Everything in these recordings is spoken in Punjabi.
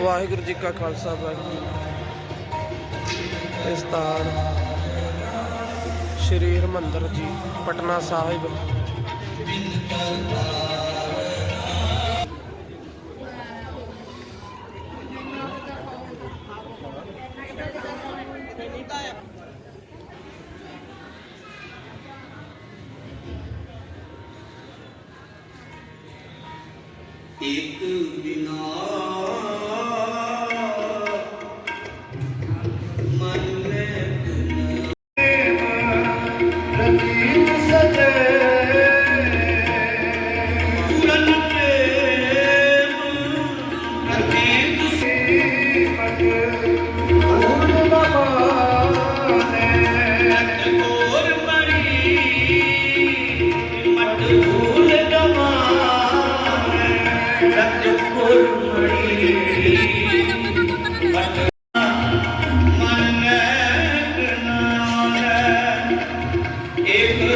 ਵਾਹਿਗੁਰੂ ਜੀ ਕਾ ਖਾਲਸਾ ਵਾਹਿਗੁਰੂ ਜੀ ਕੀ ਸ਼੍ਰੀ ਹਰਿਮੰਦਰ ਜੀ ਪਟਨਾ ਸਾਹਿਬ। ਇੱਕ ਬਿਨਾ ਮਨ ਮੈਂ ਰਤੀਬ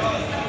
Thank you.